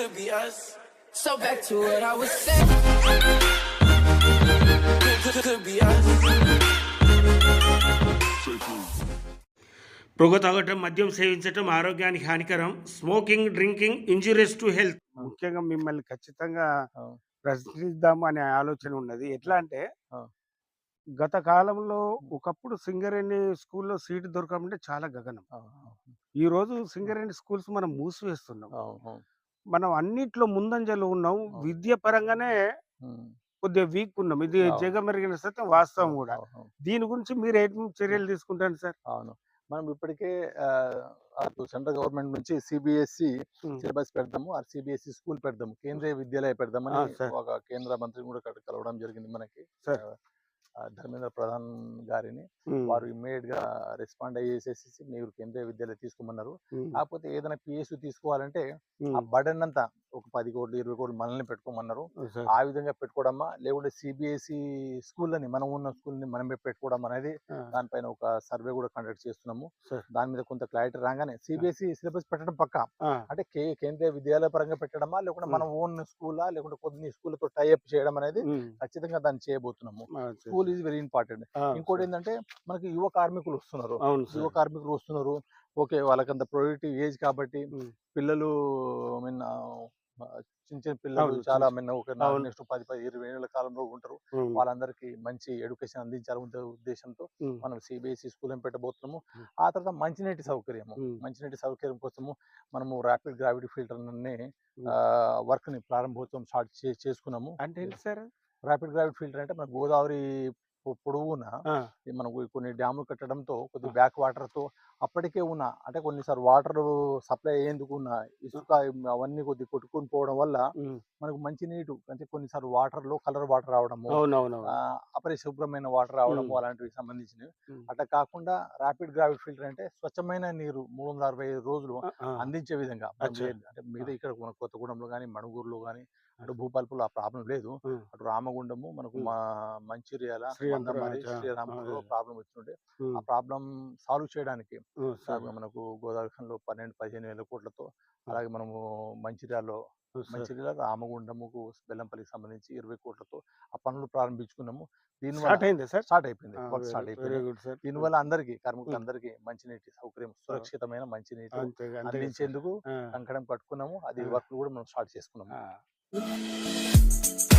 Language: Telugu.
could be us. So back to what I was saying. Could, could, could be us. పొగ తాగటం మద్యం సేవించటం ఆరోగ్యానికి హానికరం smoking drinking injurious to health ముఖ్యంగా మిమ్మల్ని ఖచ్చితంగా. ప్రశ్నిద్దాము అనే ఆలోచన ఉన్నది ఎట్లా అంటే. గత కాలంలో ఒకప్పుడు సింగరేణి స్కూల్లో సీటు దొరకమంటే చాలా గగనం ఈ రోజు సింగరేణి స్కూల్స్ మనం మూసివేస్తున్నాం మనం అన్నిట్లో ముందంజలో ఉన్నాం. విద్య పరంగానే కొద్దిగా వీక్ ఉన్నాం. ఇది. జగమెరిగిన సత్యం వాస్తవం కూడా. దీని గురించి మీరు ఏం చర్యలు తీసుకుంటారు సార్? అవును. మనం ఇప్పటికే సెంట్రల్ గవర్నమెంట్ నుంచి సిబిఎస్ఈ ఉమ్. సిలబస్ పెడదాము ఆ సిబిఎస్ఈ స్కూల్ పెడదాము కేంద్రీయ విద్యాలయ పెడదామని. ఒక కేంద్ర మంత్రిని కూడా కల- కలవడం జరిగింది మనకి. ధర్మేంద్ర ప్రధాన్ గారిని. వారు ఇమ్మీడియట్గా రెస్పాండ్ అయ్యేసేసి మీరు కేంద్రీయ విద్యాలయం తీసుకోమన్నారు. కాకపోతే ఏదైనా పిఎస్యు తీసుకోవాలంటే. ఆ బర్డన్ అంతా ఒక పది కోట్లు ఇరవై కోట్లు మనల్ని పెట్టుకోమన్నారు. ఆ విధంగా పెట్టుకోవడమా లేకుంటే సిబిఎస్ఈ స్కూళ్ళని మనం ఉన్న స్కూల్ని మనమే పెట్టుకోవడం అనేది. దానిపైన ఒక సర్వే కూడా కండక్ట్ చేస్తున్నాము. దాని మీద కొంత క్లారిటీ రాగానే సిబిఎస్ఈ సిలబస్ పెట్టడం పక్క. అంటే కే కేంద్రీయ విద్యాలయ పరంగా పెట్టడమా లేకుంటే. మన ఓన్ స్కూలా లేకుంటే కొన్ని స్కూళ్ళతో టైఅప్ చేయడం అనేది. ఖచ్చితంగా దాన్ని చేయబోతున్నాము. స్కూల్ ఈజ్ వెరీ ఇంపార్టెంట్ ఇంకోటి. ఏంటంటే మనకి యువ కార్మికులు వస్తున్నారు యువ. కార్మికులు వస్తున్నారు ఓకే వాళ్ళకంత ప్రొడక్టివ్ ఏజ్ కాబట్టి. పిల్లలు ఐ మీన్ చిన్న చిన్న పిల్లలు చాలా మీన్ ఒక. నెక్స్ట్ పది పది ఇరవై ఏళ్ళ కాలంలో ఉంటారు. వాళ్ళందరికీ మంచి ఎడ్యుకేషన్ అందించాలనే ఉద్దే- ఉద్దేశంతో. మనం సిబిఎస్ఈ స్కూల్ పెట్టబోతున్నాము. ఆ తర్వాత మంచినీటి సౌకర్యము. మంచినీటి సౌకర్యం కోసము మనము ర్యాపిడ్ గ్రావిటీ ఫిల్టర్. వర్క్ని ప్రారంభోత్సవం స్టార్ట్ చేసుకున్నాము అంటే సార్ ర్యాపిడ్ గ్రావిటీ ఫిల్టర్ అంటే మన గోదావరి పొడవున మనకు కొన్ని డ్యాములు కట్టడంతో కొద్ది బ్యాక్ వాటర్తో అప్పటికే ఉన్న అంటే కొన్నిసార్లు వాటర్ సప్లై అయ్యేందుకు ఉన్న ఇసుక అవన్నీ కొద్ది కొట్టుకుని పోవడం వల్ల. మనకు మంచి నీటు అంటే కొన్నిసార్లు వాటర్లో కలర్ వాటర్ రావడము అపరిశుభ్రమైన వాటర్ రావడము. అలాంటివి సంబంధించినవి. అట్లా కాకుండా ర్యాపిడ్ గ్రావిడ్ ఫిల్టర్ అంటే స్వచ్ఛమైన నీరు మూడు వందల అరవై ఐదు రోజులు. అందించే విధంగా. అంటే మిగతా ఇక్కడ కొత్తగూడెంలో కానీ మణుగూరులో కానీ అటు భూపాల్పులో ఆ ప్రాబ్లం లేదు. అటు రామగుండము మనకు. మా మంచిర్యాల ఆ, ప్రాబ్లం వచ్చిండే. ఆ! ప్రాబ్లం సాల్వ్ చేయడానికి. మనకు గోదావరి ఖండ్లో పన్నెండు పదిహేను వేల కోట్లతో అలాగే మనము మంచిర్యాలలో. మంచిర్యాల రామగుండముకు బెల్లంపల్లికి సంబంధించి ఇరవై కోట్లతో ఆ పనులు ప్రారంభించుకున్నాము. దీనివల్ల స్టార్ట్ అయిపోయింది. వర్క్ స్టార్ట్ అయిపోయింది దీనివల్ల అందరికీ కార్మికులందరికీ మంచినీటి సౌకర్యం సురక్షితమైన మంచినీటి. అందించేందుకు కంకణం కట్టుకున్నాము. అది. వర్క్ కూడా మనం స్టార్ట్ చేసుకున్నాము. ఆ.